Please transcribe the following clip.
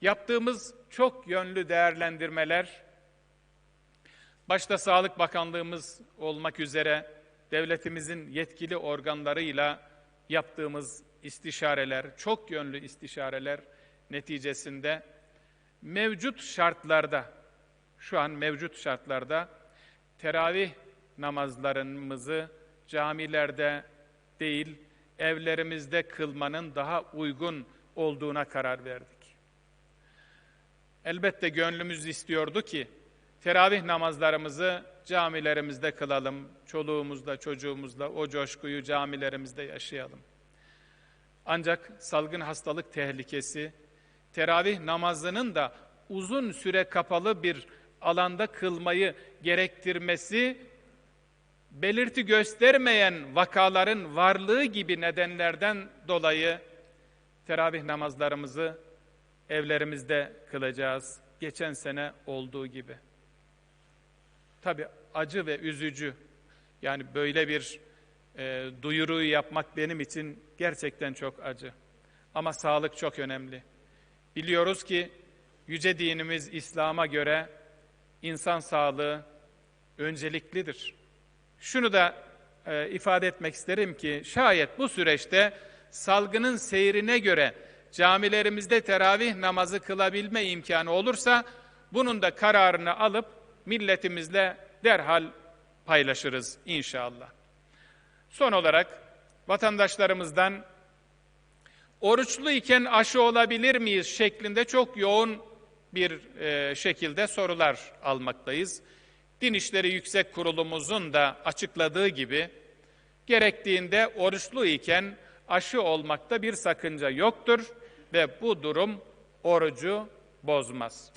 Yaptığımız çok yönlü değerlendirmeler, başta Sağlık Bakanlığımız olmak üzere devletimizin yetkili organlarıyla yaptığımız istişareler, çok yönlü istişareler neticesinde mevcut şartlarda, şu an mevcut şartlarda teravih namazlarımızı camilerde değil, evlerimizde kılmanın daha uygun olduğuna karar verdik. Elbette gönlümüz istiyordu ki teravih namazlarımızı camilerimizde kılalım, çoluğumuzla, çocuğumuzla o coşkuyu camilerimizde yaşayalım. Ancak salgın hastalık tehlikesi, teravih namazının da uzun süre kapalı bir alanda kılmayı gerektirmesi, belirti göstermeyen vakaların varlığı gibi nedenlerden dolayı teravih namazlarımızı evlerimizde kılacağız. Geçen sene olduğu gibi. Tabi acı ve üzücü. Yani böyle bir e, duyuruyu yapmak benim için gerçekten çok acı. Ama sağlık çok önemli. Biliyoruz ki yüce dinimiz İslam'a göre insan sağlığı önceliklidir. Şunu da e, ifade etmek isterim ki şayet bu süreçte salgının seyrine göre camilerimizde teravih namazı kılabilme imkanı olursa bunun da kararını alıp milletimizle derhal paylaşırız inşallah. Son olarak vatandaşlarımızdan oruçlu iken aşı olabilir miyiz şeklinde çok yoğun bir e, şekilde sorular almaktayız. Din İşleri Yüksek Kurulumuzun da açıkladığı gibi gerektiğinde oruçlu iken aşı olmakta bir sakınca yoktur ve bu durum orucu bozmaz.